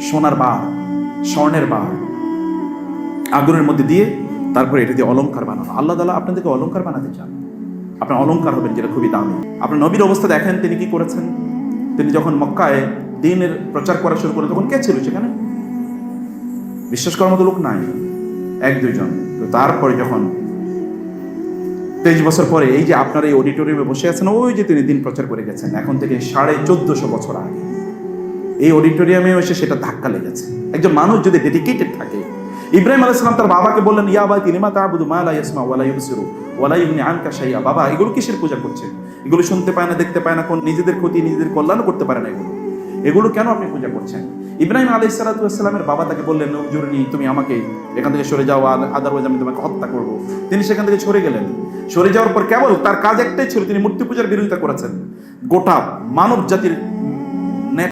সোনার বার, স্বর্ণের বার, আগুনের মধ্যে দিয়ে তারপরে এটা দিয়ে অলংকার বানানো। আল্লাহ তালা আপনাদেরকে অলংকার বানাতে চান। আপনার অলংকার হবেন যেটা খুবই দামি। আপনার নবীর অবস্থা দেখেন, তিনি কি করেছেন? তিনি যখন মক্কায় দিনের প্রচার করা শুরু করেন তখন কে ছিল সেখানে? বিশ্বাস করার মতো লোক নাই, এক, দুইজন। তো তারপরে যখন তেইশ বছর পরে এই যে আপনার এই অডিটোরিয়ামে বসে আছেন, ওই যে তিনি দিন প্রচার করে গেছেন, এখন থেকে সাড়ে চোদ্দশো বছর আগে। এই অডিটোরিয়ামে এসে সেটা ধাক্কা লেগেছে। একজন মানুষ যদি ডেডিকেটেড থাকে, ইব্রাহিম আলাইসালাম তার বাবাকে বললেন, ইয়া বাই তিনি মা তাবুদু মা লা ইয়াসমা ওয়ালা ইউবসিরু ওয়ালা ইউগনি আনকা শাইয়া। বাবা, এগুলো কিসের পূজা করছে এগুলো শুনতে পায় না, দেখতে পায় না, কোন নিজেদের ক্ষতি, নিজেদের কল্যাণ করতে পারে না এগুলো। এগুলো কেন আপনি পূজা করছেন? ইব্রাহিম আলাই সালাতামের বাবা তাকে বললেন জরুরি তুমি আমাকে এখান থেকে সরে যাও আদারওয়াইজ আমি তোমাকে হত্যা করব। তিনি সেখান থেকে সরে গেলেন। সরে যাওয়ার পর কেবল তার কাজ একটাই ছিল, তিনি মূর্তি পূজার বিরোধিতা করেছেন। গোটা মানব জাতির